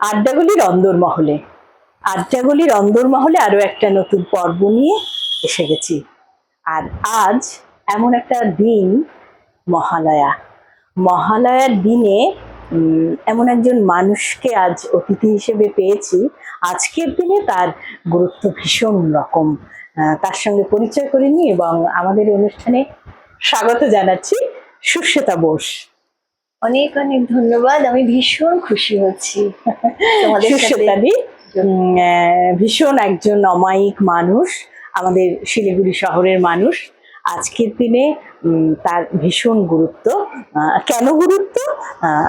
আড্ডাগুলির অন্দরমহলে আড্ডাগুলির অন্দরমহলে আরও একটা নতুন পর্ব নিয়ে এসে গেছি। আর আজ এমন একটা দিন মহালয়া। মহালয়ার দিনে এমন একজন মানুষকে আজ অতিথি হিসেবে পেয়েছি। আজকের দিনে তার গুরুত্ব ভীষণ রকম। তার সঙ্গে পরিচয় করে নিই এবং আমাদের অনুষ্ঠানে স্বাগত জানাচ্ছি সুশ্বেতা বোস। অনেক অনেক ধন্যবাদ আমি ভীষণ খুশি হচ্ছি। তোমাদের ভীষণ একজন অমায়িক মানুষ আমাদের শিলিগুড়ি শহরের মানুষ। আজকের দিনে তার ভীষণ গুরুত্ব। কেন গুরুত্ব?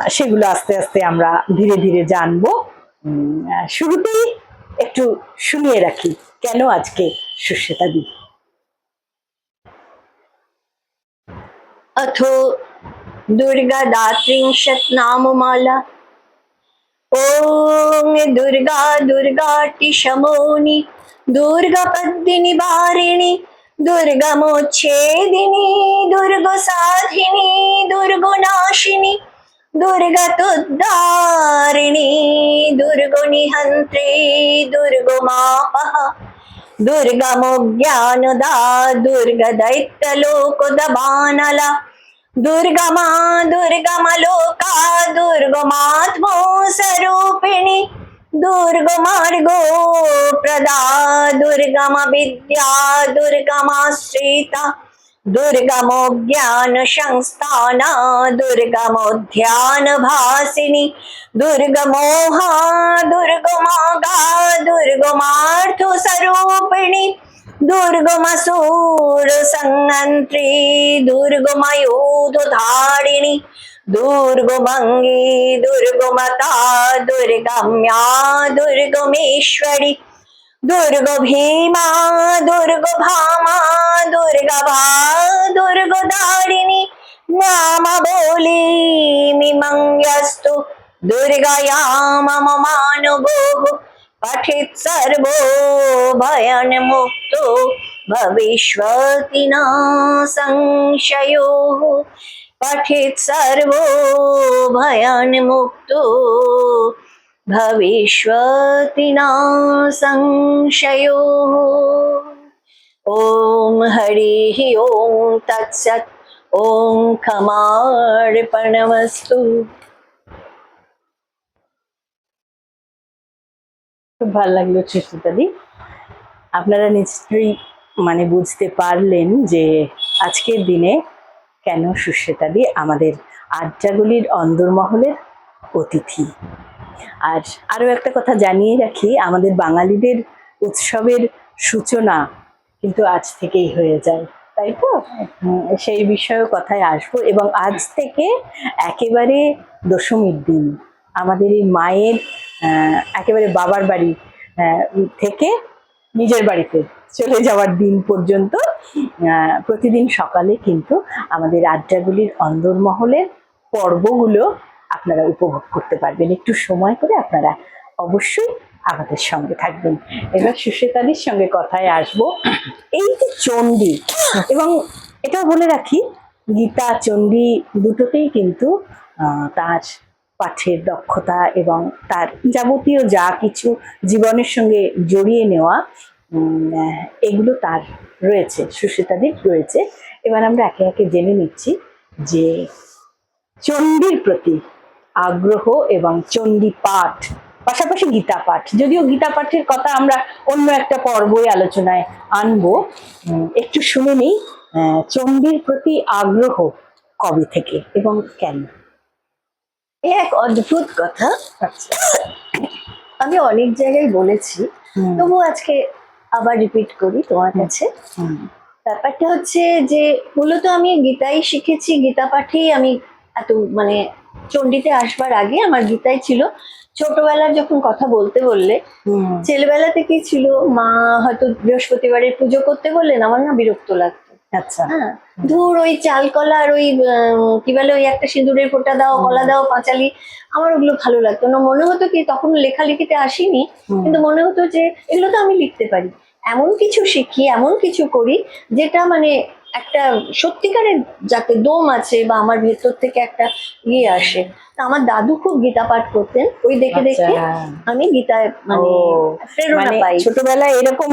সেগুলো আস্তে আস্তে আমরা ধীরে ধীরে জানব। উম, শুরুতেই একটু শুনিয়ে রাখি কেন আজকে সুশ্বেতা দি? अथो दुर्गा दात्रिंशत् नाममाला ॐ दुर्गा दुर्गाटि शमोनि दुर्गपद्दिनि वारिणि दुर्गमोच्छेदिनि दुर्गसाधिनि दुर्गुनाशिनि दुर्गतोद्धारिणि दुर्गुनिहन्त्रे दुर्गमापः दुर्गमोज्ञानदा दुर्गदैत्यलोकदबानला दुर्गमा दुर्गमलोका दुर्गमात्मो स्वरूपिणि दुर्गमार्गो प्रदा दुर्गमविद्या दुर्गमाश्रिता दुर्गमो ज्ञानसंस्थाना दुर्गमोध्यानभासिनि दुर्गमोहा दुर्गमागा दुर्गमार्थस्वरूपिणि दुर्गमसूर संयन्त्री दुर्गमयोधधारिणि दुर्गमङ्गी दुर्गमता दुर्गम्या दुर्गमेश्वरि दुर्गभीमा दुर्गभामा दुर्गभा दुर्गदारिणि नाम बोलीमि मङ्गस्तु दुर्गया मम પઠિત સર્વો ભયન મુક્તો ભવિષ્યતિ ના સંશયો. પઠિત સર્વો ભયન મુક્તો ભવિષ્યતિ ના સંશયો. ઓમ હરિ ઓમ તત્સત, ઓમ ખમાર્પણ খুব ভালো লাগল সুশ্রুতাদি আপনারা নিশ্চয়ই মানে বুঝতে পারলেন যে আজকের দিনে কেন সুশ্বেতাদি আমাদের আড্ডাগুলির অন্দরমহলের অতিথি। আর আরও একটা কথা জানিয়ে রাখি, আমাদের বাঙালিদের উৎসবের সূচনা কিন্তু আজ থেকেই হয়ে যায়, তাই তো? সেই বিষয়ে কথায় আসব। এবং আজ থেকে একেবারে দশমীর দিন। আমাদের এই মায়ের একেবারে বাবার বাড়ি থেকে নিজের বাড়িতে চলে যাওয়ার দিন পর্যন্ত প্রতিদিন সকালে কিন্তু আমাদের আড্ডাগুলির অন্দরমহলের পর্বগুলো আপনারা উপভোগ করতে পারবেন। একটু সময় করে আপনারা অবশ্যই আমাদের সঙ্গে থাকবেন। এবার সুশ্বেতাদির সঙ্গে কথায় আসব। এই যে চণ্ডী, এবং এটাও বলে রাখি, গীতা, চণ্ডী দুটোতেই কিন্তু তার পাঠের দক্ষতা এবং তার যাবতীয় যা কিছু জীবনের সঙ্গে জড়িয়ে নেওয়া এগুলো তার রয়েছে সুশ্রিতাদির রয়েছে। এবার আমরা একে একে জেনে নিচ্ছি যে চণ্ডীর প্রতি আগ্রহ এবং চণ্ডী পাঠ, পাশাপাশি গীতা পাঠ, যদিও গীতা পাঠের কথা আমরা অন্য একটা পর্বই আলোচনায় আনব একটু শুনে নিই চণ্ডীর প্রতি আগ্রহ কবে থেকে এবং কেন? এ এক অদ্ভুত কথা। আচ্ছা। আমি অনেক জায়গায় বলেছি তবু আজকে আবার রিপিট করি তোমার কাছে। ব্যাপারটা হচ্ছে যে মূলত আমি গীতাই শিখেছি গীতা পাঠেই আমি এত মানে চণ্ডীতে আসবার আগে আমার গীতাই ছিল। ছোটবেলার যখন কথা বলতে বললে ছেলেবেলা থেকেই ছিল মা হয়তো বৃহস্পতিবারের পুজো করতে বললেন আমার না বিরক্ত লাগতো। আচ্ছা। হ্যাঁ। ধুর ওই চাল কলা আর ওই কি বলে ওই একটা সিঁদুরের ফোঁটা দাও কলা দাও পাঁচালি আমার ওগুলো ভালো লাগতো না। মনে হতো কি তখন লেখালেখিতে আসিনি কিন্তু মনে হতো যে এগুলো তো আমি লিখতে পারি। এমন কিছু শিখি এমন কিছু করি যেটা মানে একটা সত্যিকারের যাতে দম আছে বা আমার ভেতর থেকে একটা ইয়ে আসে। তা আমার দাদু খুব গীতা পাঠ করতেন ওই দেখে দেখে আচ্ছা। আমি গীতায় মানে প্রেরণা মানে পাই। ছোটবেলায় এরকম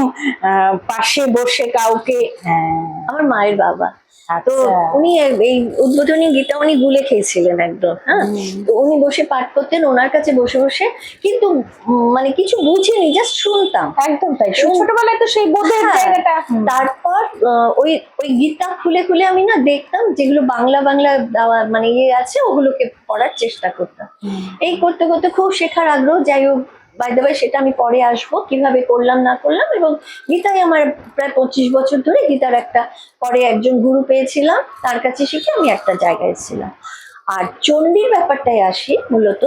পাশে বসে কাউকে হ্যাঁ, আমার মায়ের বাবা। তো আচ্ছা। উনি এই উদ্বোধনী গীতা উনি গুলে খেয়েছিলেন একদম হ্যাঁ? তো উনি বসে পাঠ করতেন ওনার কাছে বসে বসে কিন্তু মানে কিছু বুঝিনি জাস্ট শুনতাম। একদম তাই ছোটবেলায় তো সেই বোধের হ্যাঁ, জায়গাটা তারপর ওই ওই গীতা খুলে খুলে আমি না দেখতাম যেগুলো বাংলা বাংলা দেওয়া মানে ইয়ে আছে ওগুলোকে পড়ার চেষ্টা করতাম। এই করতে করতে খুব শেখার আগ্রহ যাই হোক বাই দ্য সেটা আমি পরে আসব, কীভাবে করলাম, না করলাম, এবং গীতায় আমার প্রায় পঁচিশ বছর ধরে গীতার একটা পরে একজন গুরু পেয়েছিলাম, তার কাছে শিখে আমি একটা জায়গায় এসেছিলাম আর চণ্ডীর ব্যাপারটায় আসি মূলত।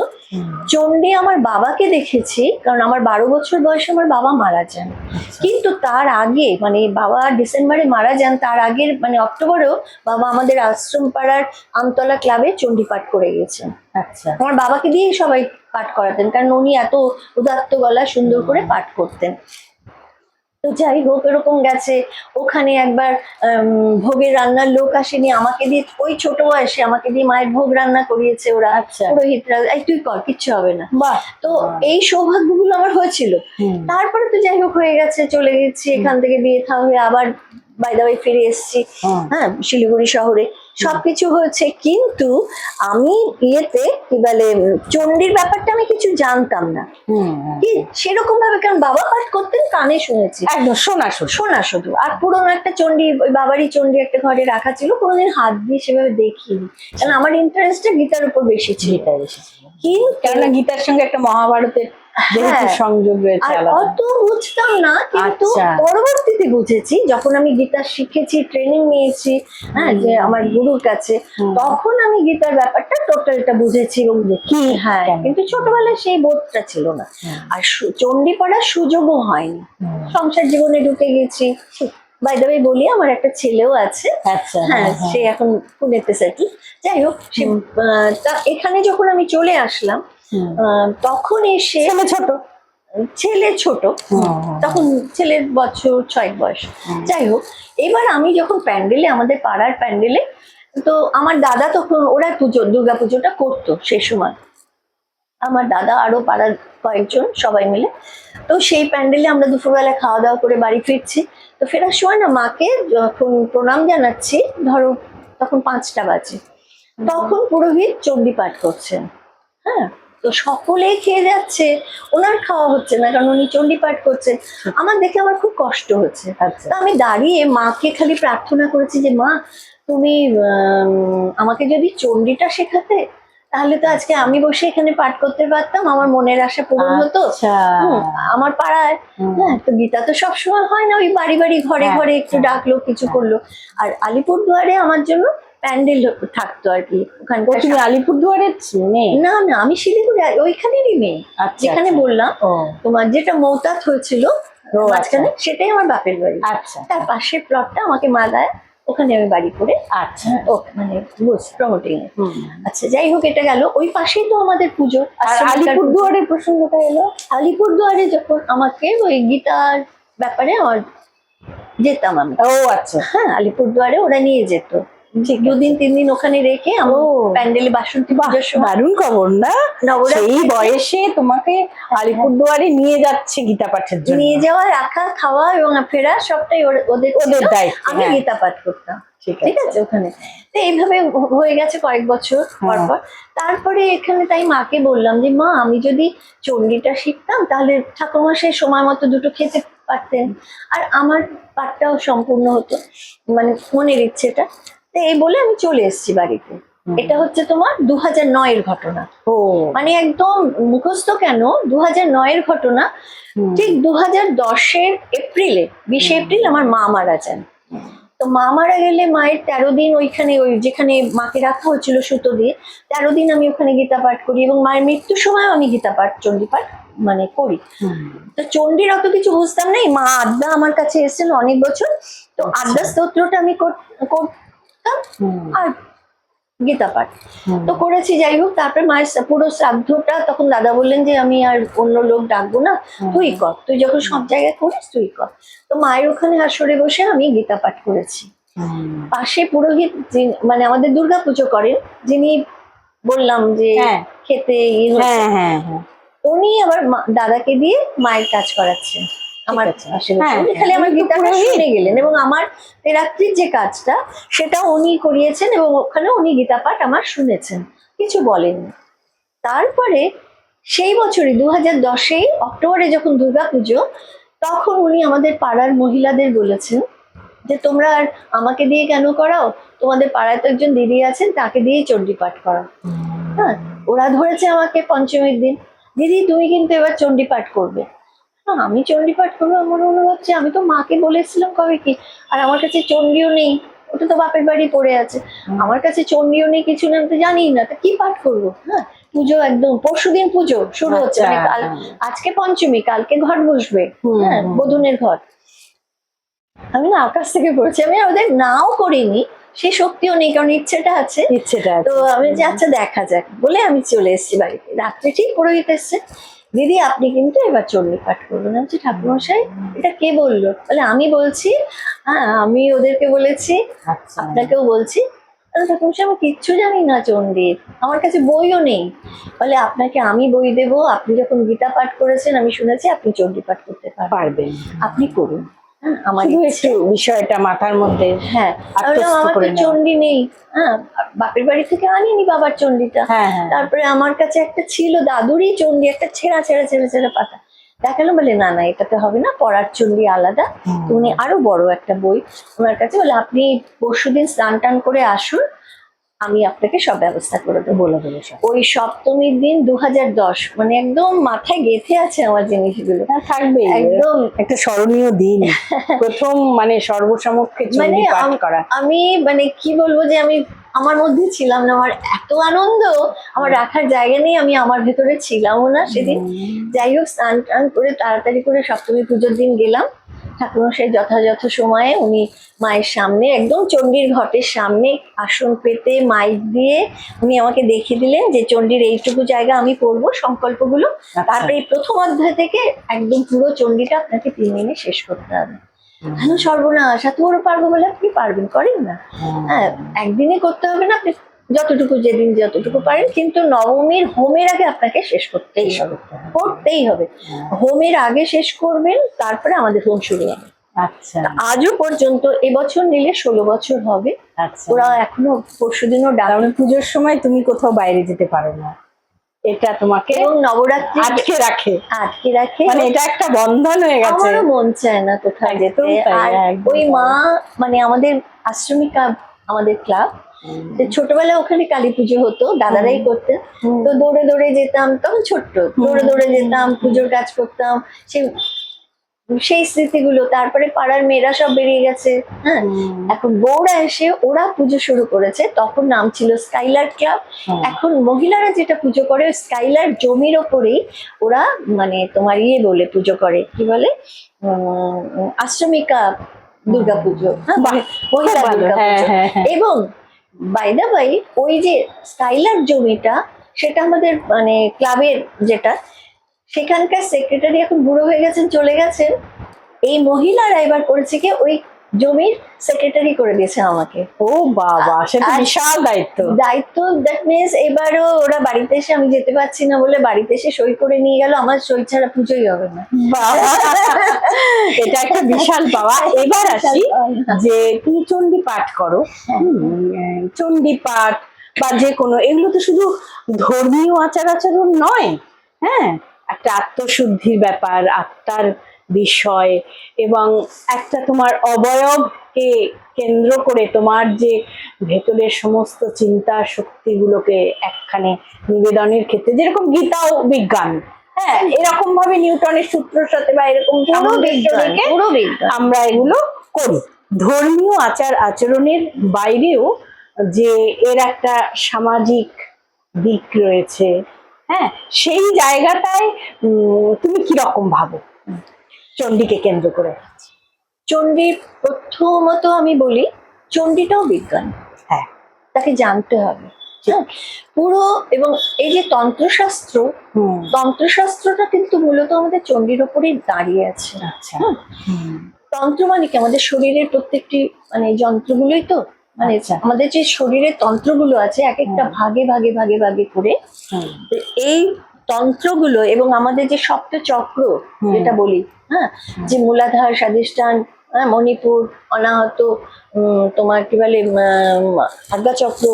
চণ্ডী আমার বাবাকে দেখেছি কারণ আমার বারো বছর বয়সে আমার বাবা মারা যান। কিন্তু তার আগে মানে বাবা ডিসেম্বরে মারা যান তার আগের মানে অক্টোবরেও বাবা আমাদের আশ্রম পাড়ার আমতলা ক্লাবে চণ্ডী পাঠ করে গেছেন। আচ্ছা। আমার বাবাকে দিয়েই সবাই পাঠ করাতেন কারণ উনি এত উদাত্ত গলা সুন্দর করে পাঠ করতেন। তো যাই হোক এরকম গেছে। ওখানে একবার ভোগের রান্নার লোক আসেনি আমাকে দিয়ে ওই ছোট বয়সে আমাকে দিয়ে মায়ের ভোগ রান্না করিয়েছে ওরা। আচ্ছা। পুরোহিতরা এই তুই কর কিচ্ছু হবে না। তো এই সৌভাগ্যগুলো আমার হয়েছিল। তারপরে তো যাই হোক হয়ে গেছে চলে গেছি এখান থেকে বিয়ে থা হয়ে আবার বাইদাবাই ফিরে এসেছি। হ্যাঁ শিলিগুড়ি শহরে। সবকিছু হয়েছে কিন্তু আমি ইয়েতে কি বলে চণ্ডীর ব্যাপারটা আমি কিছু জানতাম না। কি সেরকম ভাবে কারণ বাবা পাঠ করতেন কানে শুনেছি। একদম শোনা শোনা শোনা শুধু। আর পুরোনো একটা চণ্ডী ওই বাবারই চণ্ডী একটা ঘরে রাখা ছিল কোনোদিন হাত দিয়ে সেভাবে দেখিনি। কারণ আমার ইন্টারেস্টটা গীতার উপর বেশি ছিল। কিন্তু কেননা গীতার সঙ্গে একটা মহাভারতের যেহেতু হ্যাঁ। সংযোগ রয়েছে অত বুঝতাম না কিন্তু আচ্ছা। পরবর্তীতে বুঝেছি যখন আমি গীতা শিখেছি ট্রেনিং নিয়েছি হ্যাঁ যে আমার গুরুর কাছে তখন আমি গীতার ব্যাপারটা টোটালটা বুঝেছি এবং কি হ্যাঁ? কিন্তু ছোটবেলায় সেই বোধটা ছিল না। আর চণ্ডী পড়ার সুযোগও হয়নি। সংসার জীবনে ঢুকে গেছি। বাই দ্য বলি আমার একটা ছেলেও আছে। আচ্ছা হ্যাঁ হ্যাঁ, হ্যাঁ। সে এখন পুনেতে সেটেল যাই হোক তা এখানে যখন আমি চলে আসলাম তখন এসে ছেলে ছোট? ছেলে ছোট। তখন ছেলের বছর ছয় বয়স। যাই হোক এবার আমি যখন প্যান্ডেলে আমাদের পাড়ার প্যান্ডেলে তো আমার দাদা তখন ওরা পুজো দুর্গা পুজোটা করতো সে সময়। আমার দাদা আরও পাড়ার কয়েকজন সবাই মিলে। তো সেই প্যান্ডেলে আমরা দুপুরবেলা খাওয়া দাওয়া করে বাড়ি ফিরছি। তো ফেরার সময় না মাকে যখন প্রণাম জানাচ্ছি ধরো তখন পাঁচটা বাজে। তখন পুরোহিত চণ্ডী পাঠ করছেন। হ্যাঁ? তো সকলেই খেয়ে যাচ্ছে ওনার খাওয়া হচ্ছে না কারণ উনি চণ্ডী পাঠ করছেন। আমার দেখে আমার খুব কষ্ট হচ্ছে। আচ্ছা। আমি দাঁড়িয়ে মাকে খালি প্রার্থনা করেছি যে মা তুমি আম, আমাকে যদি চণ্ডীটা শেখাতে তাহলে তো আজকে আমি বসে এখানে পাঠ করতে পারতাম আমার মনের আশা পূরণ হতো। আচ্ছা। আমার পাড়ায় হ্যাঁ তো গীতা তো সবসময় হয় না ওই বাড়ি বাড়ি ঘরে হ্যাঁ, ঘরে একটু হ্যাঁ, ডাকলো কিছু। করল। আর আলিপুরদুয়ারে আমার জন্য প্যান্ডেল থাকতো আর কি। ওখানকার তুমি আলিপুরদুয়ারের মেয়ে না না আমি শিলিগুড়ি ওইখানেরই মেয়ে। আচ্ছা যেখানে আচ্ছা। বললাম তোমার যেটা মৌতাত হয়েছিল ও, মাঝখানে সেটাই আমার বাপের বাড়ি। আচ্ছা। তার পাশের প্লটটা আমাকে মা দেয় ওখানে আমি বাড়ি করে। আচ্ছা। ও মানে প্রমোটিং হুম। আচ্ছা যাই হোক এটা গেল। ওই পাশেই তো আমাদের পুজো। আর আলিপুরদুয়ারের প্রসঙ্গটা এলো? আলিপুরদুয়ারে যখন আমাকে ওই গীতার ব্যাপারে যেতাম আমি। ও আচ্ছা। হ্যাঁ আলিপুরদুয়ারে ওরা নিয়ে যেত। দুদিন তিন দিন ওখানে রেখে আমি ও। প্যান্ডেলে বাসন্তী পুজোর সময়। দারুণ খবর না? সেই বয়সে তোমাকে আলিপুরদুয়ারে নিয়ে যাচ্ছে গীতা পাঠের জন্য। নিয়ে যাওয়া রাখা খাওয়া এবং ফেরা সবটাই ওদের ওদের। দায়িত্ব আমি হ্যাঁ। গীতা পাঠ করতাম। ঠিক আছে। ওখানে। তো এইভাবে হয়ে গেছে কয়েক বছর পর হ্যাঁ। পর তারপরে এখানে তাই মাকে বললাম যে মা আমি যদি চণ্ডীটা শিখতাম তাহলে ঠাকুমা ঠাকুরমশাই সময় মতো দুটো খেতে পারতেন। আর আমার পাঠটাও সম্পূর্ণ হতো মানে মনের ইচ্ছেটা। তো এই বলে আমি চলে এসেছি বাড়িতে। এটা হচ্ছে তোমার দু হাজার নয়ের ঘটনা। ও। মানে একদম মুখস্থ কেন? দু হাজার নয়ের ঘটনা। ঠিক দু হাজার দশের এপ্রিলে বিশে এপ্রিল আমার মা মারা যান। তো মা মারা গেলে মায়ের তেরো দিন ওইখানে ওই যেখানে মাকে রাখা হয়েছিল সুতো দিয়ে তেরো দিন আমি ওখানে গীতা পাঠ করি এবং মায়ের মৃত্যুর সময় আমি গীতা পাঠ চণ্ডী পাঠ মানে করি। তো চণ্ডীর অত কিছু বুঝতাম না মা আড্ডা আমার কাছে এসেছিল অনেক বছর। তো। আড্ডা স্তোত্রটা আমি করতাম আর গীতা পাঠ। তো করেছি যাই হোক তারপরে মায়ের পুরো শ্রাদ্ধটা তখন দাদা বললেন যে আমি আর অন্য লোক ডাকবো না তুই কর তুই যখন সব জায়গায় করিস তুই কর। তো মায়ের ওখানে আসরে বসে আমি গীতা পাঠ করেছি। পাশে পুরোহিত মানে আমাদের দুর্গা পুজো করেন যিনি বললাম যে হ্যাঁ। খেতে ইয়ে হ্যাঁ হ্যাঁ উনি আবার দাদাকে দিয়ে মায়ের কাজ করাচ্ছেন। আমার হ্যাঁ, খালি আমার গীতাটা শুনে গেলেন এবং আমার রাত্রির যে কাজটা সেটা উনি করিয়েছেন এবং ওখানে উনি গীতা পাঠ আমার শুনেছেন কিছু বলেননি। তারপরে সেই বছরই দু হাজার দশেই অক্টোবরে যখন দুর্গা পুজো তখন উনি আমাদের পাড়ার মহিলাদের বলেছেন যে তোমরা আর আমাকে দিয়ে কেন করাও? তোমাদের পাড়ায় তো একজন দিদি আছেন তাকে দিয়েই চণ্ডী পাঠ করাও হ্যাঁ ওরা ধরেছে আমাকে পঞ্চমীর দিন। দিদি তুমি কিন্তু এবার চণ্ডী পাঠ করবে। আমি চণ্ডী পাঠ করব আমার মনে হচ্ছে আমি তো মাকে বলেছিলাম কবে কি আর আমার কাছে চণ্ডীও নেই ওটা তো বাপের বাড়ি পড়ে আছে। আমার কাছে চণ্ডীও নেই কিছু আমি তো জানি না তা কি পাঠ করব? হ্যাঁ পুজো একদম পরশু দিন পুজো শুরু হচ্ছে মানে আচ্ছা, কাল হ্যাঁ। আজকে পঞ্চমী কালকে ঘট বসবে হ্যাঁ বধুনের ঘর। আমি না আকাশ থেকে পড়েছি আমি ওদের নাও করিনি সে শক্তিও নেই কারণ ইচ্ছেটা আছে। ইচ্ছেটা তো আমি যে আচ্ছা দেখা যাক বলে আমি চলে এসেছি বাড়িতে। রাত্রে ঠিক পুরোহিত এসছে। দিদি আপনি কিন্তু এবার চণ্ডী পাঠ করবেন আমি বলছি ঠাকুরমশাই এটা কে বলল? বলে আমি বলছি হ্যাঁ আমি ওদেরকে বলেছি আচ্ছা। আপনাকেও বলছি। ঠাকুরমশাই আমি কিচ্ছু জানি না চণ্ডীর। আমার কাছে বইও নেই। বলে আপনাকে আমি বই দেব। আপনি যখন গীতা পাঠ করেছেন আমি শুনেছি আপনি চণ্ডী পাঠ করতে পারবেন। আপনি করুন। আমার একটু বিষয়টা মাথার মধ্যে হ্যাঁ আমার তো চণ্ডী নেই। হ্যাঁ বাপের বাড়ি থেকে আনিনি বাবার চণ্ডীটা। হ্যাঁ হ্যাঁ। তারপরে আমার কাছে একটা ছিল দাদুরই চণ্ডী একটা ছেঁড়া ছেঁড়া ছেঁড়া ছেঁড়া পাতা। দেখাল বলে না না এটাতে হবে না পড়ার চণ্ডী আলাদা। উনি আরও বড় একটা বই। ওনার কাছে বলে আপনি পরশুদিন স্নান টান করে আসুন আমি আপনাকে সব ব্যবস্থা করে দেবো। ওই সপ্তমীর দিন দু মানে একদম মাথায় গেঁথে আছে আমার জিনিসগুলো। হ্যাঁ থাকবে একদম। একটা স্মরণীয় দিন। প্রথম মানে সর্বসমক্ষে মানে করা। আমি মানে কি বলব যে আমি আমার মধ্যে ছিলাম না আমার এত আনন্দ। আমার রাখার জায়গা নেই আমি আমার ভেতরে ছিলামও না সেদিন। যাই হোক স্নান টান করে তাড়াতাড়ি করে সপ্তমী পুজোর দিন গেলাম। ঠাকুরমশাই যথাযথ সময়ে উনি মায়ের সামনে একদম চণ্ডীর ঘটের সামনে আসন পেতে মাইক দিয়ে উনি আমাকে দেখিয়ে দিলেন যে চণ্ডীর এইটুকু জায়গা আমি পড়ব সংকল্পগুলো। আচ্ছা। তারপরে এই প্রথম অধ্যায় থেকে একদম পুরো চণ্ডীটা আপনাকে তিন দিনে শেষ করতে হবে। আমি সর্বনাশ? এত বড় পারব বলে আপনি পারবেন? করেন না। হ্যাঁ একদিনে করতে হবে না আপনি যতটুকু যেদিন যতটুকু পারেন কিন্তু নবমীর হোমের আগে আপনাকে শেষ করতেই হবে। করতেই হবে। হোমের আগে শেষ করবেন তারপরে আমাদের হোম শুরু হবে। আচ্ছা। আজও পর্যন্ত এবছর নিলে ষোলো বছর হবে। আচ্ছা। ওরা এখনও পরশুদিনও তার ডাক মানে পুজোর সময় তুমি কোথাও বাইরে যেতে পারো না। এটা তোমাকে নবরাত্রি আটকে রাখে। আটকে রাখে। মানে এটা একটা বন্ধন হয়ে গেছে। আমারও মন চায় না কোথাও যেতে। আর ওই মা মানে আমাদের আশ্রমিকা আমাদের ক্লাব তো ছোটবেলায় ওখানে কালী পুজো হতো দাদারাই করতেন। তো দৌড়ে দৌড়ে যেতাম তখন ছোট্ট দৌড়ে দৌড়ে যেতাম পুজোর কাজ করতাম সেই সেই স্মৃতিগুলো তারপরে পাড়ার মেয়েরা সব বেরিয়ে গেছে হ্যাঁ। এখন বউরা এসে ওরা পুজো শুরু করেছে তখন নাম ছিল স্কাইলার ক্লাব। এখন মহিলারা যেটা পুজো করে স্কাইলার জমির ওপরেই ওরা মানে তোমার ইয়ে বলে পুজো করে কি বলে? আশ্রমিকা দুর্গা পুজো হ্যাঁ, মহিলা খুব দুর্গা হ্যাঁ, হ্যাঁ, হ্যাঁ। এবং বাইদা বাই ওই যে স্কাইলার জমিটা, সেটা আমাদের মানে ক্লাবের যেটা, সেখানকার সেক্রেটারি এখন বুড়ো হয়ে গেছেন, চলে গেছেন। এই মহিলারা এবার করেছে কি, ওই জমির সেক্রেটারি করে দিয়েছে আমাকে। ও বাবা সেটা বিশাল দায়িত্ব। দায়িত্ব দ্যাট মিনস এবারও ওরা বাড়িতে এসে আমি যেতে পারছি না বলে বাড়িতে এসে সই করে নিয়ে গেল আমার সই ছাড়া পুজোই হবে না। এটা একটা বিশাল পাওয়া। এবার আসি যে তুমি চণ্ডী পাঠ করো। হুম, চণ্ডী পাঠ বা যে কোনো এগুলো তো শুধু ধর্মীয় আচার আচরণ নয়। হ্যাঁ একটা আত্মশুদ্ধির ব্যাপার আত্মার বিষয় এবং একটা তোমার অবয়বকে কেন্দ্র করে তোমার যে ভেতরের সমস্ত চিন্তা শক্তিগুলোকে একখানে নিবেদনের ক্ষেত্রে যেরকম গীতাও বিজ্ঞান হ্যাঁ এরকম ভাবে নিউটনের সূত্রের সাথে বা এরকম আমরা এগুলো করি। ধর্মীয় আচার আচরণের বাইরেও যে এর একটা সামাজিক দিক রয়েছে হ্যাঁ সেই জায়গাটায় উম, তুমি কীরকম ভাবো? চণ্ডীকে কেন্দ্র করে চণ্ডীর প্রথমত আমি বলি চণ্ডীটাও বিজ্ঞান। হ্যাঁ তাকে জানতে হবে। পুরো এবং এই যে তন্ত্রশাস্ত্র তন্ত্রশাস্ত্রটা কিন্তু মূলত আমাদের চণ্ডীর ওপরেই দাঁড়িয়ে আছে। আচ্ছা। তন্ত্র মানে কি? আমাদের শরীরের প্রত্যেকটি মানে যন্ত্রগুলোই তো? মানে আচ্ছা। আমাদের যে শরীরের তন্ত্রগুলো আছে এক একটা ভাগে ভাগে ভাগে ভাগে করে এই তন্ত্রগুলো এবং আমাদের যে সপ্ত চক্র যেটা বলি হ্যাঁ? যে মূলাধার স্বাধিষ্ঠান হ্যাঁ? মণিপুর অনাহত তোমার কি বলে আজ্ঞা চক্র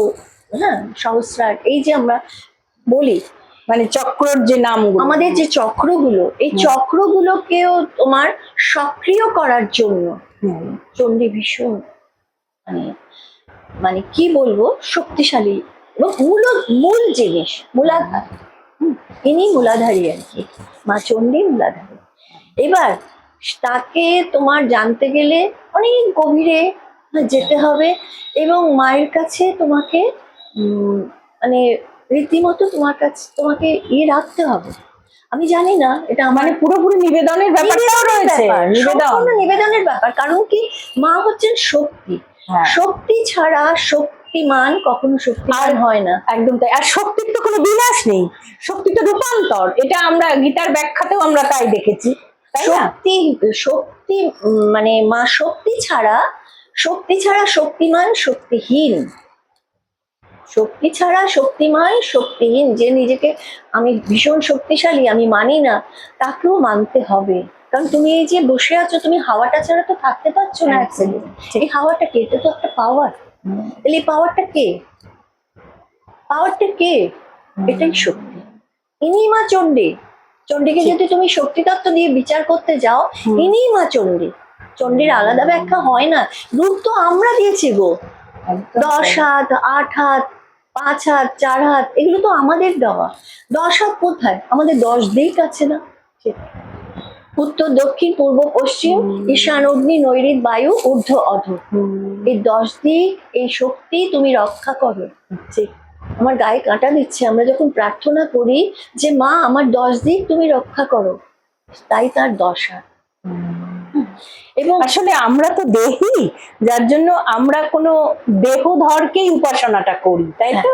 হ্যাঁ? সহস্রার এই যে আমরা বলি মানে চক্রর যে নাম আমাদের যে চক্রগুলো এই চক্রগুলোকেও তোমার সক্রিয় করার জন্য চণ্ডী ভীষণ মানে মানে কি বলব? শক্তিশালী এবং মূল মূল জিনিস মূলাধার। ইনি মূলাধারী আর কি। মা চণ্ডী মূলাধারী। এবার তাকে তোমার জানতে গেলে অনেক গভীরে যেতে হবে এবং মায়ের কাছে তোমাকে মানে রীতিমতো তোমার কাছে তোমাকে ইয়ে রাখতে হবে। আমি জানি না এটা আমার মানে পুরোপুরি নিবেদনের ব্যাপারটাও রয়েছে। ব্যাপার, নিবেদন নিবেদনের ব্যাপার। কারণ কি মা হচ্ছেন শক্তি। হ্যাঁ। শক্তি ছাড়া শক্তিমান কখনো শক্তিমান হয় না। একদম তাই। আর শক্তির তো কোনো বিনাশ নেই। শক্তি তো রূপান্তর। এটা আমরা গীতার ব্যাখ্যাতেও আমরা তাই দেখেছি। শক্তি শক্তি মানে মা শক্তি ছাড়া শক্তি ছাড়া শক্তিমান শক্তিহীন। শক্তি ছাড়া শক্তিমান শক্তিহীন। যে নিজেকে আমি ভীষণ শক্তিশালী আমি মানি না তাকেও মানতে হবে। কারণ তুমি এই যে বসে আছো তুমি হাওয়াটা ছাড়া তো থাকতে পারছ না এক সেকেন্ড এই হাওয়াটা কেটে তো একটা পাওয়ার তাহলে এই পাওয়ারটা কে? পাওয়ারটা কে? এটাই শক্তি। ইনি মা চণ্ডী। চণ্ডীকে যদি তুমি শক্তি তত্ত্ব দিয়ে বিচার করতে যাও। ইনি মা চণ্ডী। চণ্ডীর আলাদা ব্যাখ্যা হয় না। রূপ তো আমরা দিয়েছি গো। দশ হাত আট হাত পাঁচ হাত চার হাত এগুলো তো আমাদের দেওয়া। দশ হাত কোথায়? আমাদের দশ দিক আছে না। উত্তর দক্ষিণ পূর্ব পশ্চিম। ঈশান অগ্নি নৈরিত বায়ু ঊর্ধ্ব অধ এই দশ দিক এই শক্তি তুমি রক্ষা করো। ঠিক আমার গায়ে কাঁটা দিচ্ছে। আমরা যখন প্রার্থনা করি যে মা আমার দশ দিক তুমি রক্ষা করো তাই তার দশা। এবং আসলে আমরা তো দেহি যার জন্য আমরা কোনো দেহধরকেই উপাসনাটা করি তাই তো?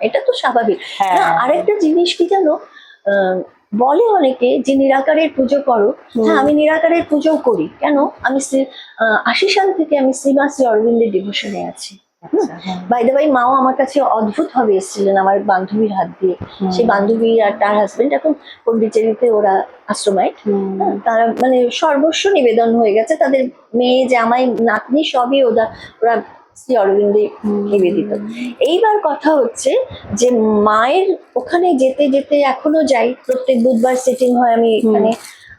এটা তো স্বাভাবিক। হ্যাঁ। আরেকটা জিনিস কি জানো? আহ, বলে অনেকে যে নিরাকারের পুজো করো। হ্যাঁ আমি নিরাকারের পুজো করি। কেন? আমি আশি সাল থেকে আমি শ্রীমা শ্রী অরবিন্দের ডিভোশনে আছি। হ্যাঁ। বাইদে ভাই মাও আমার কাছে অদ্ভুত ভাবে এসেছিলেন আমার বান্ধবীর হাত দিয়ে। সেই বান্ধবী আর তার হাজবেন্ড এখন পন্ডিচেরিতে ওরা আশ্রমায়। হুম। হ্যাঁ, তারা মানে সর্বস্ব নিবেদন হয়ে গেছে। তাদের মেয়ে জামাই নাতনি সবই ওরা ওরা শ্রী অরবিন্দে নিবেদিত। এইবার কথা হচ্ছে যে মায়ের ওখানে যেতে যেতে এখনও যাই প্রত্যেক বুধবার সিটিং হয় আমি। এখানে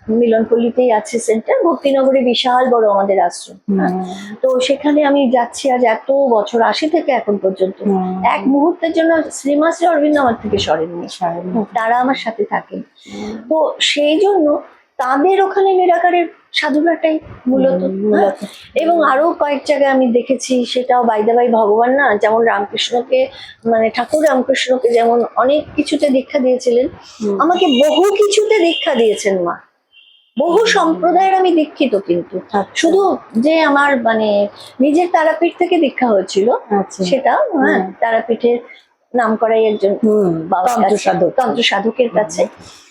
মিলনপল্লীতেই আছে সেন্টার ভক্তিনগরে বিশাল বড় আমাদের আশ্রম। হ্যাঁ। তো সেখানে আমি যাচ্ছি আজ এত বছর আশি থেকে এখন পর্যন্ত। এক মুহূর্তের জন্য শ্রীমা শ্রী অরবিন্দ আমার থেকে সরেননি। তারা আমার সাথে থাকেন। তো সেই জন্য তাদের ওখানে নিরাকারের সাধনাটাই মূলত। হ্যাঁ? এবং আরও কয়েক জায়গায় আমি দেখেছি সেটাও বাইদাবাই ভগবান না যেমন রামকৃষ্ণকে মানে ঠাকুর রামকৃষ্ণকে যেমন অনেক কিছুতে দীক্ষা দিয়েছিলেন আমাকে বহু কিছুতে দীক্ষা দিয়েছেন মা। বহু সম্প্রদায়ের আমি দীক্ষিত কিন্তু। আচ্ছা। শুধু যে আমার মানে নিজের তারাপীঠ থেকে দীক্ষা হয়েছিল আচ্ছা। সেটা হ্যাঁ তারাপীঠের নাম করাই একজন তন্ত্র সাধকের কাছে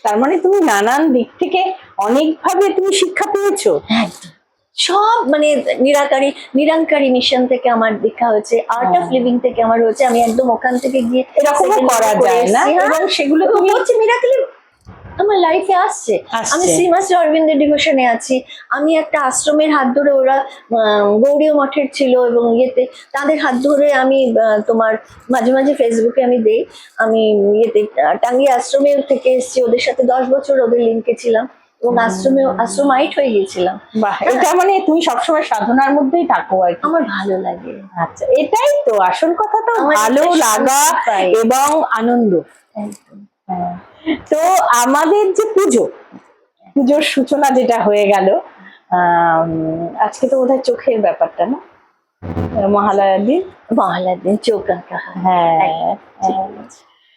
তার মানে তুমি নানান দিক থেকে অনেকভাবে তুমি শিক্ষা পেয়েছ। সব মানে নিরাকারী নিরাঙ্কারী মিশন থেকে আমার দীক্ষা হয়েছে আর্ট অফ হ্যাঁ। লিভিং থেকে আমার হয়েছে। আমি একদম ওখান থেকে গিয়ে এরকমও করা যায় না? হ্যাঁ। এবং সেগুলো তো তুমি হচ্ছে মিরাকলি আমার লাইফে আসছে। আমি শ্রীমাস অরবিন্দের ডিভোশনে আছি। আমি একটা আশ্রমের হাত ধরে ওরা গৌড়ীয় মঠের ছিল এবং ইয়েতে তাদের হাত ধরে আমি তোমার মাঝে মাঝে ফেসবুকে আমি দেই। আমি ইয়েতে টাঙ্গি আশ্রমে থেকে এসেছি। ওদের সাথে দশ বছর ওদের লিঙ্কে ছিলাম এবং আশ্রমে আশ্রমাইট হয়ে গিয়েছিলাম। বাহ এটা মানে তুমি সবসময় সাধনার মধ্যেই থাকো আর আমার ভালো লাগে। আচ্ছা এটাই তো আসল কথা তো। ভালো লাগা এবং আনন্দ। একদম। হ্যাঁ। তো আমাদের যে পুজো পুজোর সূচনা যেটা হয়ে গেল আজকে তো বোধহয় চোখের ব্যাপারটা না? মহালয়ার দিন মহালয়ার দিন চোখ আঁকা হ্যাঁ।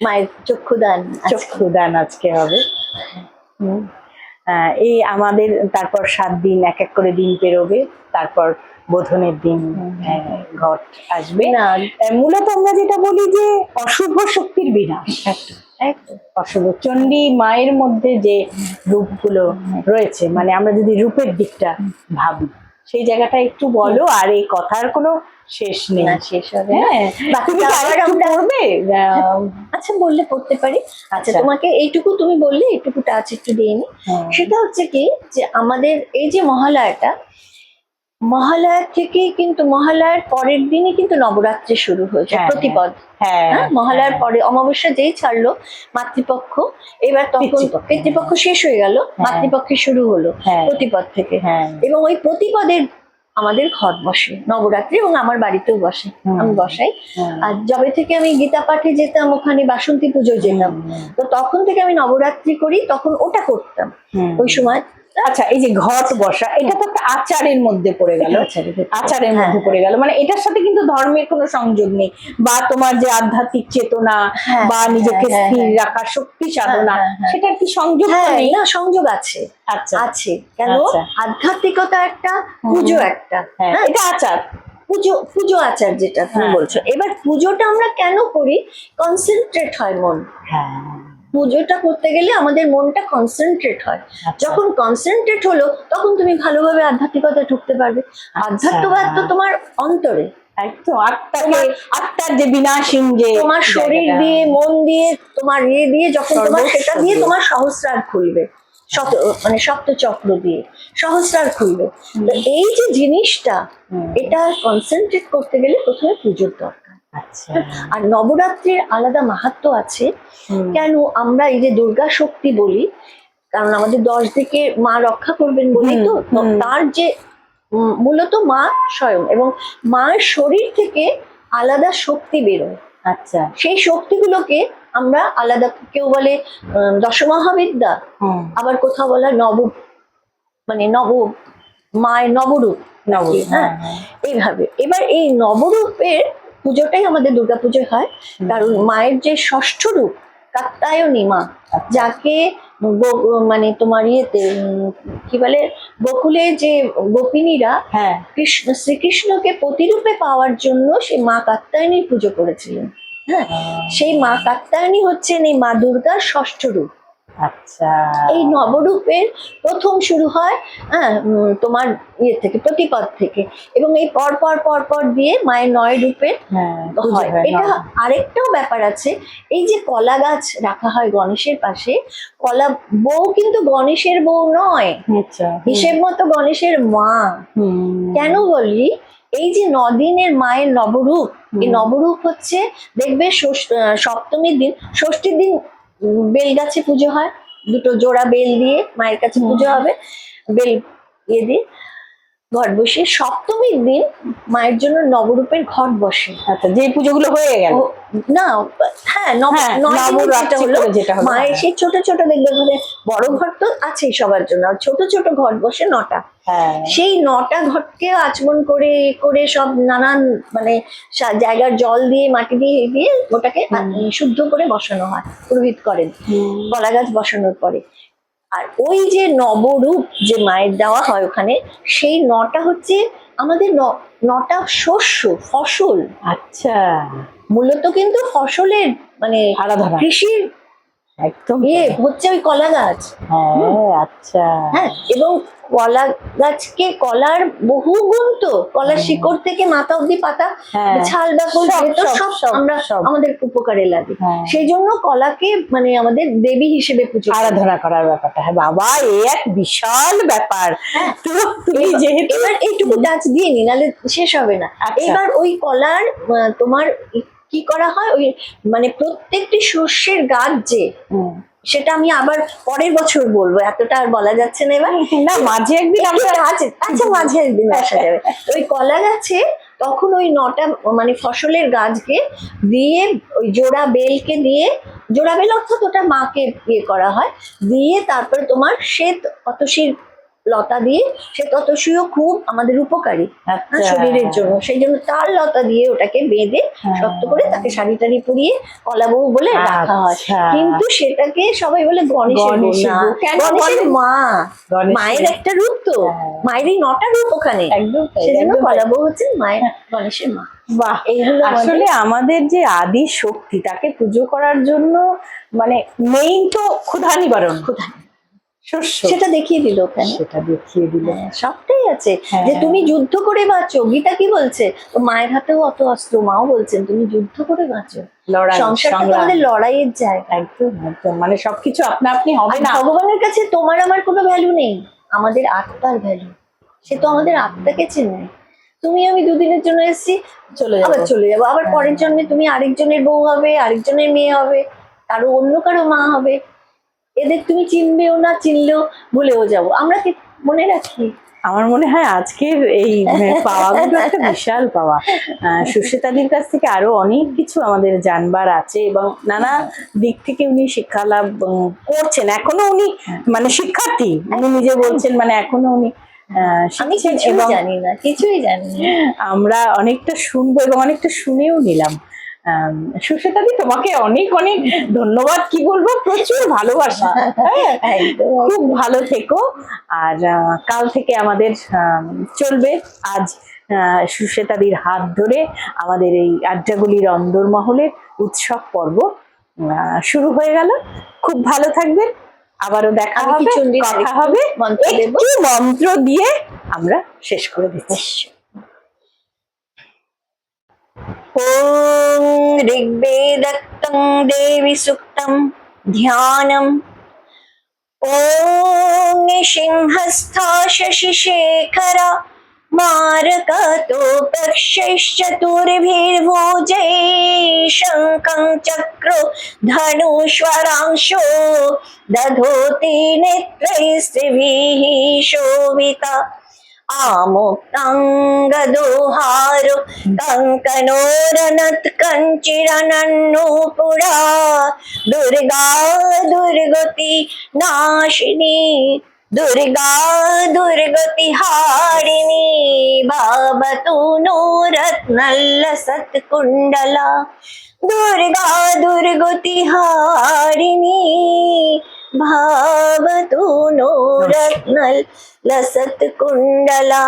মায়ের চক্ষুদান আজকে। চক্ষুদান আজকে হবে। এই আমাদের তারপর সাত দিন এক এক করে দিন পেরোবে তারপর বোধনের দিন ঘট আসবে। মূলত আমরা যেটা বলি যে অশুভ শক্তির বিনাশ। অশুভ চণ্ডী মায়ের মধ্যে যে রূপগুলো রয়েছে মানে আমরা যদি রূপের দিকটা ভাবি সেই জায়গাটা একটু বলো আর এই কথার কোনো শেষ নেই শেষ হবে। হ্যাঁ আমরা- পড়বে আহ, আচ্ছা বললে পড়তে পারি আচ্ছা আচ্ছা। তোমাকে এইটুকু তুমি বললে এইটুকু টাচ একটু দিয়ে নি হ্যাঁ। সেটা হচ্ছে কি যে আমাদের এই যে মহালয়াটা মহালয়ার থেকে কিন্তু মহালয়ার পরের দিনই কিন্তু নবরাত্রি শুরু হয়েছে হ্যাঁ, প্রতিপদ। হ্যাঁ হ্যাঁ মহালয়ার পরে অমাবস্যা যেই ছাড়লো মাতৃপক্ষ এবার তখন পিতৃপক্ষ। শেষ হয়ে গেল মাতৃপক্ষে শুরু হলো। প্রতিপদ থেকে। এবং ওই প্রতিপদের আমাদের ঘর বসে নবরাত্রি এবং আমার বাড়িতেও বসে আমি বসাই। আর যবে থেকে আমি গীতা পাঠে যেতাম ওখানে বাসন্তী পুজো যেতাম তো তখন থেকে আমি নবরাত্রি করি তখন ওটা করতাম। ওই সময় আচ্ছা এই যে ঘট বসা এটা তো একটা আচারের মধ্যে পড়ে গেল। আচারের মধ্যে হ্যাঁ। পড়ে গেল। মানে এটার সাথে কিন্তু ধর্মের কোনো সংযোগ নেই। বা তোমার যে আধ্যাত্মিক চেতনা হ্যাঁ, বা নিজেকে হ্যাঁ, স্থির হ্যাঁ। রাখার শক্তি সাধনা হ্যাঁ, হ্যাঁ। সেটার কি সংযোগ হ্যাঁ নেই? না সংযোগ আছে। আচ্ছা। আছে। কেন? আচ্ছা। আধ্যাত্মিকতা একটা পুজো একটা। হ্যাঁ হ্যাঁ, এটা আচার। পুজো পুজো আচার যেটা তুমি হ্যাঁ। বলছো। এবার পুজোটা আমরা কেন করি? কনসেন্ট্রেট হয় মন। হ্যাঁ। পুজোটা করতে গেলে আমাদের মনটা কনসেন্ট্রেট হয়। আচ্ছা। যখন কনসেন্ট্রেট হলো তখন তুমি ভালোভাবে আধ্যাত্মিকতা ঢুকতে পারবে। আচ্ছা। আধ্যাত্মবাদ তো তোমার অন্তরে। একদম আত্মাকে আত্মার যে বিনাশীন যে তোমার শরীর দিয়ে মন দিয়ে তোমার ইয়ে দিয়ে যখন তোমার সেটা দিয়ে। তোমার সহস্রার খুলবে। শত মানে সপ্ত চক্র দিয়ে। সহস্রার খুলবে। এই যে জিনিসটা এটা কনসেন্ট্রেট করতে গেলে প্রথমে পুজোর দরকার। আচ্ছা আর নবরাত্রির আলাদা মাহাত্ম আছে। কেন আমরা এই যে দুর্গা শক্তি বলি কারণ আমাদের দশ দিকে মা রক্ষা করবেন বলেই তো। তার যে মূলত মা স্বয়ং এবং মার শরীর থেকে আলাদা শক্তি বেরোয়। আচ্ছা। সেই শক্তিগুলোকে আমরা আলাদা কেউ বলে দশমহাবিদ্যা আবার কোথাও বলা নব মানে নব মায়ের নবরূপ। নব হ্যাঁ হ্যাঁ। এইভাবে। এবার এই নবরূপের পুজোটাই আমাদের দুর্গাপুজো হয়। কারণ মায়ের যে ষষ্ঠ রূপ কাত্তায়নী মা যাকে গো- মানে তোমার ইয়েতে কি বলে গোকুলে যে গোপিনীরা হ্যাঁ। কৃষ্ণ শ্রীকৃষ্ণকে প্রতিরূপে পাওয়ার জন্য সে মা কাত্তায়নীর পুজো করেছিলেন। হ্যাঁ? সেই মা কাত্তায়নী হচ্ছেন এই মা দুর্গার ষষ্ঠ রূপ। আচ্ছা। এই নবরূপের প্রথম শুরু হয় হ্যাঁ তোমার ইয়ে থেকে প্রতিপদ থেকে। এবং এই পর পর পর পর দিয়ে মায়ের নয় রূপের হ্যাঁ হয়। এটা আরেকটাও ব্যাপার আছে এই যে কলা গাছ রাখা হয় গণেশের পাশে কলা বউ কিন্তু গণেশের বউ নয়। আচ্ছা হিসেব মতো গণেশের মা। কেন বলি এই যে নদিনের মায়ের নবরূপ এই নবরূপ হচ্ছে দেখবে সপ্তমীর দিন ষষ্ঠীর দিন বেল গাছে পুজো হয় দুটো জোড়া বেল দিয়ে মায়ের কাছে পুজো হবে বেল ইয়ে দিয়ে। ঘট বসে। সপ্তমীর দিন মায়ের জন্য নবরূপের ঘট বসে। আচ্ছা যে পুজোগুলো হয়ে গেল। না হ্যাঁ নব হ্যাঁ, যেটা হলো হলো, মায়ের। সেই ছোট ছোট দেখবে ঘরে বড় ঘর তো আছেই সবার জন্য আর ছোট ছোট ঘট বসে নটা। হ্যাঁ। সেই নটা ঘটকে আচমন করে করে সব নানান মানে জায়গার জল দিয়ে মাটি দিয়ে দিয়ে ওটাকে শুদ্ধ করে বসানো হয় পুরোহিত করেন। কলা গাছ বসানোর পরে। আর ওই যে নবরূপ যে মায়ের দেওয়া হয় ওখানে সেই নটা হচ্ছে আমাদের নটা শস্য ফসল। আচ্ছা। মূলত কিন্তু ফসলের মানে আলাদা কৃষির একদম। ইয়ে হচ্ছে ওই কলা গাছ। হ্যাঁ আচ্ছা। হ্যাঁ এবং কলা গাছকে কলার বহু গুণ তো কলার শিকড় থেকে মাথা অব্দি পাতা হ্যাঁ। ছাল বাকল সব, আমরা আমাদের উপকারে লাগে। হ্যাঁ। সেই জন্য কলাকে মানে আমাদের দেবী হিসেবে পুজো আরাধনা করার ব্যাপারটা। হ্যাঁ বাবা এ এক বিশাল ব্যাপার। হ্যাঁ। তো তুমি যেহেতু এবার এইটুকু টাচ দিয়ে নি নাহলে শেষ হবে না। আচ্ছা। এবার ওই কলার তোমার কি করা হয়? ওই মানে প্রত্যেকটি শস্যের গাছ যে। সেটা আমি আবার পরের বছর বলব এতটা আর বলা যাচ্ছে না এবার। না মাঝে একদিন আমরা আছে আচ্ছা মাঝে একদিন আসা যাবে। ওই কলা গাছে তখন ওই নটা মানে ফসলের গাছকে দিয়ে ওই জোড়া বেলকে দিয়ে জোড়া বেল অর্থাৎ ওটা মাকে ইয়ে করা হয় দিয়ে তারপরে তোমার শ্বেত অতসীর লতা দিয়ে সে তত ততসীও খুব আমাদের উপকারী হ্যাঁ, আচ্ছা। শরীরের জন্য সেই জন্য তার লতা দিয়ে ওটাকে বেঁধে হ্যাঁ। শক্ত করে তাকে শাড়ি টাড়ি পরিয়ে কলাবউ বলে রাখা হয় আচ্ছা। কিন্তু সেটাকে সবাই বলে গণেশের? মা মায়ের একটা রূপ তো হ্যাঁ। মায়েরই নটা রূপ ওখানে সেজন্য। কলাবউ হচ্ছে মায়ের গণেশের মা বাহ আসলে আমাদের যে আদি শক্তি তাকে পুজো করার জন্য মানে মেইন তো ক্ষুধা নিবারণ ক্ষুধা। সেটা দেখিয়ে দিল ওখানে। সেটা দেখিয়ে দিল। হ্যাঁ, সবটাই আছে। হ্যাঁ। যে তুমি যুদ্ধ করে বাঁচো গীতা কি বলছে? তো মায়ের হাতেও অত অস্ত্র মাও বলছেন তুমি যুদ্ধ করে বাঁচো। সংসারটা লড়াইয়ের জায়গা। একদম একদম। মানে সবকিছু আপনা আপনি হবে না। ভগবানের কাছে তোমার আমার কোনো ভ্যালু নেই। আমাদের আত্মার ভ্যালু সে তো আমাদের আত্মাকে চেনে। তুমি আমি দুদিনের জন্য এসেছি চলে আবার যাব চলে যাব। আবার হ্যাঁ। পরের জন্মে তুমি আরেকজনের বউ হবে আরেকজনের মেয়ে হবে কারও অন্য কারও মা হবে। এদের তুমি চিনবেও না চিনলেও ভুলেও যাব। আমরা কি মনে রাখি? আমার মনে হয় আজকের এই পাওয়াগুলো একটা বিশাল পাওয়া। আহ, সুশ্রিতাদির কাছ থেকে আরও অনেক কিছু আমাদের জানবার আছে এবং নানা দিক থেকে উনি শিক্ষা লাভ করছেন। এখনও উনি মানে শিক্ষার্থী। উনি নিজে বলছেন মানে এখনও উনি আহ, আমি শিখছেন কিছুই জানি না কিছুই জানি না। আমরা অনেকটা শুনব এবং অনেকটা শুনেও নিলাম। সুশ্রিতাদি তোমাকে অনেক অনেক ধন্যবাদ। কি বলব? প্রচুর ভালোবাসা। হ্যাঁ? খুব ভালো থেকো। আর কাল থেকে আমাদের আম, চলবে। আজ আহ, সুশ্বেতাদির হাত ধরে আমাদের এই আড্ডাগুলির অন্দরমহলের উৎসব পর্ব আহ, শুরু হয়ে গেল। খুব ভালো থাকবেন। আবারও দেখা হবে কথা হবে। মন্ত্র দিয়ে আমরা শেষ করে দিচ্ছি। ॐ ऋग्वेदत्तं देवि सुक्तं ध्यानम्। ॐ निसिंहस्था शशिशेखर मारकतो पक्षैश्चतुर्भिर्भुजै शङ्खं चक्रो धनुष्वरांशो दधोति नेत्रैस्त्रिभिः शोभिता। आमुक्ताङ्गदोहारो कङ्कणोरनत्कञ्चिरनन्नूपुरा दुर्गा दुर्गति नाशिनी दुर्गा दुर्गति हारिणी भवतु नो रत्नल्लसत्कुण्डला दुर्गा दुर्गति हारिणी भवतु नो रत्नल् लसत्कुण्डला